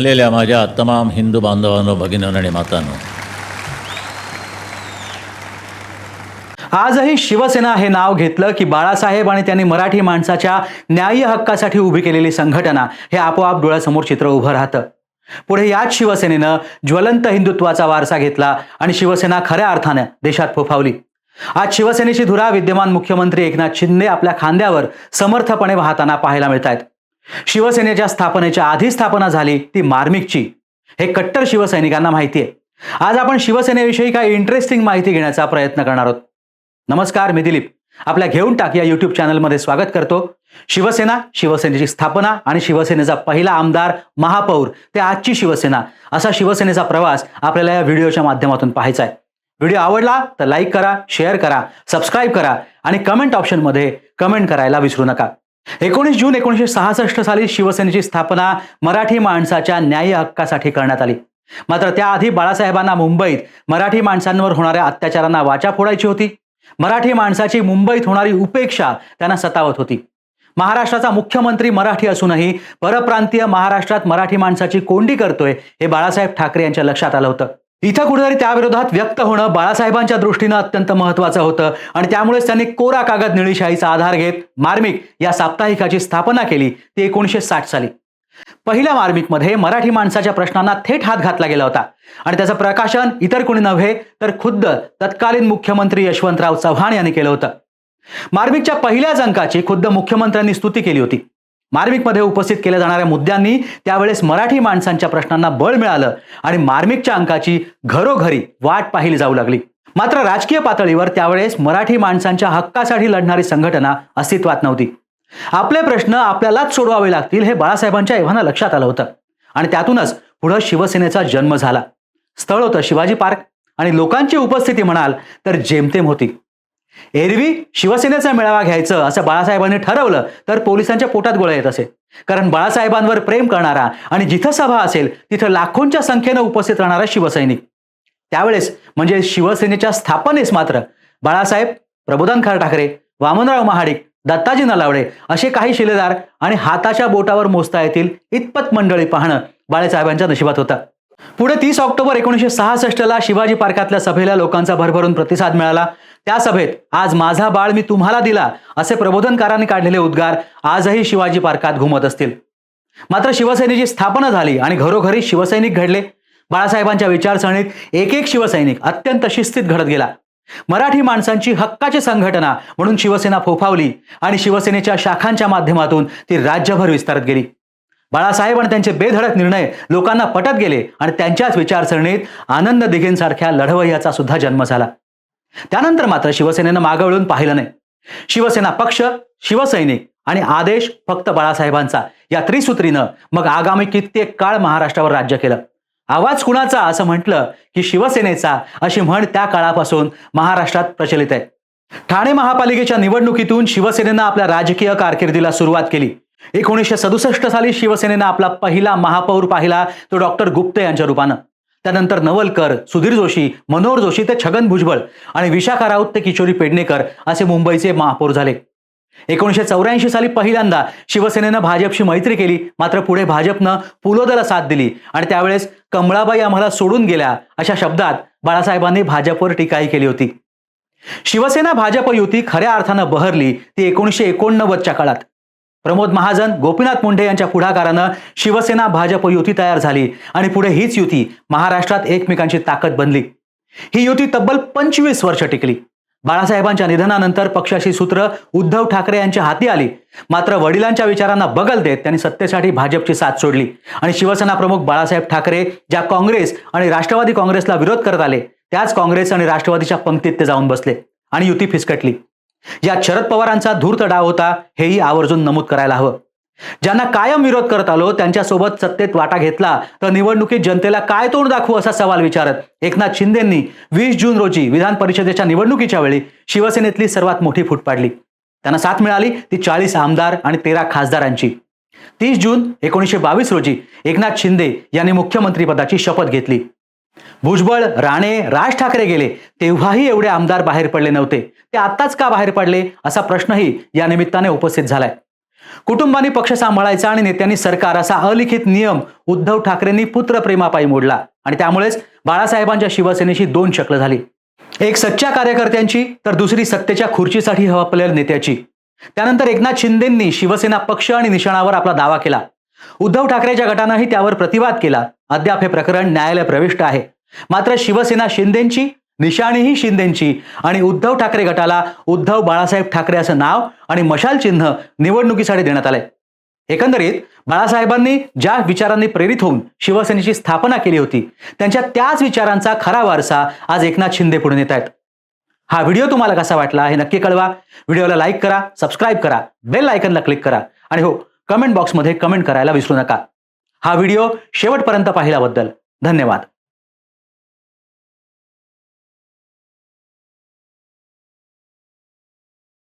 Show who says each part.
Speaker 1: आलेल्या माझ्या तमाम हिंदू बांधवांनो भगिनींनो आणि मातांनो.
Speaker 2: आजही शिवसेना हे नाव घेतलं की बाळासाहेब आणि त्यांनी मराठी माणसाच्या न्याय्य हक्कासाठी उभी केलेली संघटना हे आपोआप डोळ्यासमोर चित्र उभं राहतं. पुढे याच शिवसेनेनं ज्वलंत हिंदुत्वाचा वारसा घेतला आणि शिवसेना खऱ्या अर्थानं देशात फोफावली. आज शिवसेनेची धुरा विद्यमान मुख्यमंत्री एकनाथ शिंदे आपल्या खांद्यावर समर्थपणे वाहताना पाहायला मिळत आहेत शिवसेनेच्या स्थापनेच्या आधी स्थापना झाली ती मार्मिकची. हे कट्टर शिवसैनिकांना माहिती आहे आज आपण शिवसेनेविषयी काही इंटरेस्टिंग माहिती घेण्याचा प्रयत्न करणार आहोत. नमस्कार मी दिलीप. आपल्या घेऊन टाक या युट्यूब चॅनलमध्ये स्वागत करतो. शिवसेना शिवसेनेची स्थापना आणि शिवसेनेचा पहिला आमदार महापौर ते आजची शिवसेना. असा शिवसेनेचा प्रवास आपल्याला या व्हिडिओच्या माध्यमातून पाहायचा आहे. व्हिडिओ आवडला तर लाईक करा शेअर करा सबस्क्राईब करा आणि कमेंट ऑप्शनमध्ये कमेंट करायला विसरू नका. एकोणीस जून एकोणीसशे सहासष्ट साली शिवसेनेची स्थापना मराठी माणसाच्या न्याय हक्कासाठी करण्यात आली. मात्र त्याआधी बाळासाहेबांना मुंबईत मराठी माणसांवर होणाऱ्या अत्याचारांना वाचा फोडायची होती. मराठी माणसाची मुंबईत होणारी उपेक्षा त्यांना सतावत होती. महाराष्ट्राचा मुख्यमंत्री मराठी असूनही परप्रांतीय महाराष्ट्रात मराठी माणसाची कोंडी करतोय हे बाळासाहेब ठाकरे यांच्या लक्षात आलं होतं. इथं कुठेतरी त्याविरोधात व्यक्त होणं बाळासाहेबांच्या दृष्टीनं अत्यंत महत्वाचं होतं. आणि त्यामुळेच त्यांनी कोरा कागद निळीशाहीचा आधार घेत मार्मिक या साप्ताहिकाची स्थापना केली ती एकोणीसशे साठ साली. पहिल्या मार्मिकमध्ये मराठी माणसाच्या प्रश्नांना थेट हात घातला गेला होता. आणि त्याचं प्रकाशन इतर कोणी नव्हे तर खुद्द तत्कालीन मुख्यमंत्री यशवंतराव चव्हाण यांनी केलं होतं. मार्मिकच्या पहिल्याच अंकाची खुद्द मुख्यमंत्र्यांनी स्तुती केली होती. मार्मिकमध्ये उपस्थित केल्या जाणाऱ्या मुद्द्यांनी त्यावेळेस मराठी माणसांच्या प्रश्नांना बळ मिळालं आणि मार्मिकच्या अंकाची घरोघरी वाट पाहिली जाऊ लागली. मात्र राजकीय पातळीवर त्यावेळेस मराठी माणसांच्या हक्कासाठी लढणारी संघटना अस्तित्वात नव्हती. आपले प्रश्न आपल्यालाच सोडवावे लागतील हे बाळासाहेबांच्या एव्हाना लक्षात आलं होतं. आणि त्यातूनच पुढं शिवसेनेचा जन्म झाला. स्थळ होतं शिवाजी पार्क आणि लोकांची उपस्थिती म्हणाल तर जेमतेम होती. एरवी शिवसेनेचा मेळावा घ्यायचं असं बाळासाहेबांनी ठरवलं तर पोलिसांच्या पोटात गोळा येत असे कारण बाळासाहेबांवर प्रेम करणारा आणि जिथं सभा असेल तिथं लाखोंच्या संख्येनं उपस्थित राहणारा शिवसैनिक. त्यावेळेस म्हणजे शिवसेनेच्या स्थापनेस मात्र बाळासाहेब प्रबोधन खार ठाकरे वामनराव महाडिक दत्ताजी नलावडे असे काही शिलेदार आणि हाताच्या बोटावर मोजता येतील इतपत मंडळी पाहणं बाळासाहेबांच्या नशिबात होतं. पुढे तीस ऑक्टोबर एकोणीसशे सहासष्टला शिवाजी पार्कातल्या सभेला लोकांचा भरभरून प्रतिसाद मिळाला. त्या सभेत आज माझा बाळ मी तुम्हाला दिला असे प्रबोधनकारांनी काढलेले उद्गार आजही शिवाजी पार्कात घुमत असतील. मात्र शिवसेनेची स्थापना झाली आणि घरोघरी शिवसैनिक घडले. बाळासाहेबांच्या विचारसरणीत एक एक शिवसैनिक अत्यंत शिस्तीत घडत गेला. मराठी माणसांची हक्काची संघटना म्हणून शिवसेना फोफावली आणि शिवसेनेच्या शाखांच्या माध्यमातून ती राज्यभर विस्तारत गेली. बाळासाहेब आणि त्यांचे बेधडक निर्णय लोकांना पटत गेले आणि त्यांच्याच विचारसरणीत आनंद दिघेंसारख्या लढवय्याचा सुद्धा जन्म झाला. त्यानंतर मात्र शिवसेनेनं मागवळून पाहिलं नाही. शिवसेना पक्ष शिवसैनिक आणि आदेश फक्त बाळासाहेबांचा या त्रिसूत्रीनं मग आगामी कित्येक काळ महाराष्ट्रावर राज्य केलं. आवाज कुणाचा असं म्हटलं की शिवसेनेचा अशी म्हण त्या काळापासून महाराष्ट्रात प्रचलित आहे. ठाणे महापालिकेच्या निवडणुकीतून शिवसेनेनं आपल्या राजकीय कारकिर्दीला सुरुवात केली. एकोणीसशे सदुसष्ट साली शिवसेनेनं आपला पहिला महापौर पाहिला तो डॉक्टर गुप्ते यांच्या रूपानं. त्यानंतर नवलकर सुधीर जोशी मनोहर जोशी ते छगन भुजबळ आणि विशाखा राऊत ते किशोरी पेडणेकर असे मुंबईचे महापौर झाले. एकोणीसशे चौऱ्याऐंशी साली पहिल्यांदा शिवसेनेनं भाजपशी मैत्री केली मात्र पुढे भाजपनं पुलोदला साथ दिली आणि त्यावेळेस कमळाबाई आम्हाला सोडून गेल्या अशा शब्दात बाळासाहेबांनी भाजपवर टीकाही केली होती. शिवसेना भाजप युती खऱ्या अर्थानं बहरली ती एकोणीसशे एकोणनव्वदच्या काळात. प्रमोद महाजन गोपीनाथ मुंडे यांच्या पुढाकारानं शिवसेना भाजप युती तयार झाली आणि पुढे हीच युती महाराष्ट्रात एकमेकांची ताकद बनली. ही युती तब्बल पंचवीस वर्ष टिकली. बाळासाहेबांच्या निधनानंतर पक्षाची सूत्र उद्धव ठाकरे यांच्या हाती आली. मात्र वडिलांच्या विचारांना बगल देत त्यांनी सत्तेसाठी भाजपची साथ सोडली आणि शिवसेना प्रमुख बाळासाहेब ठाकरे ज्या काँग्रेस आणि राष्ट्रवादी काँग्रेसला विरोध करत आले त्याच काँग्रेस आणि राष्ट्रवादीच्या पंक्तीत ते जाऊन बसले आणि युती फिसकटली. यात शरद पवारांचा धूर्त डाव होता हेही आवर्जून नमूद करायला हवं. ज्यांना कायम विरोध करत आलो त्यांच्यासोबत सत्तेत वाटा घेतला तर निवडणुकीत जनतेला काय तोंड दाखवू असा सवाल विचारत एकनाथ शिंदेंनी वीस जून रोजी विधान परिषदेच्या निवडणुकीच्या वेळी शिवसेनेतली सर्वात मोठी फूट पाडली. त्यांना साथ मिळाली ती चाळीस आमदार आणि तेरा खासदारांची. तीस जून एकोणीसशे बावीस रोजी एकनाथ शिंदे यांनी मुख्यमंत्रीपदाची शपथ घेतली. भुजबळ राणे राज ठाकरे गेले. तेव्हाही एवढे आमदार बाहेर पडले नव्हते. ते आत्ताच का बाहेर पडले असा प्रश्नही या निमित्ताने उपस्थित झालाय. कुटुंबांनी पक्ष सांभाळायचा आणि नेत्यांनी सरकार असा अलिखित नियम उद्धव ठाकरेंनी पुत्रप्रेमापायी मोडला. आणि त्यामुळेच बाळासाहेबांच्या शिवसेनेशी दोन शक्ल झाली. एक सच्च्या कार्यकर्त्यांची तर दुसरी सत्तेच्या खुर्चीसाठी हवापलेल्या नेत्याची. त्यानंतर एकनाथ शिंदेंनी शिवसेना पक्ष आणि निशाणावर आपला दावा केला. उद्धव ठाकरेच्या गटानंही त्यावर प्रतिवाद केला. अद्याप हे प्रकरण न्यायालय प्रविष्ट आहे. मात्र शिवसेना शिंदेंची निशाणीही शिंदेंची आणि उद्धव ठाकरे गटाला उद्धव बाळासाहेब ठाकरे असं नाव आणि मशाल चिन्ह निवडणुकीसाठी देण्यात आलंय. एकंदरीत बाळासाहेबांनी ज्या विचारांनी प्रेरित होऊन शिवसेनेची स्थापना केली होती त्यांच्या त्याच विचारांचा खरा वारसा आज एकनाथ शिंदे पुढे येत आहेत. हा व्हिडिओ तुम्हाला कसा वाटला हे नक्की कळवा. व्हिडिओला लाईक करा सबस्क्राईब करा बेल आयकनला क्लिक करा. आणि हो कमेंट बॉक्समध्ये कमेंट करायला विसरू नका. हा व्हिडिओ शेवटपर्यंत पाहिल्याबद्दल धन्यवाद.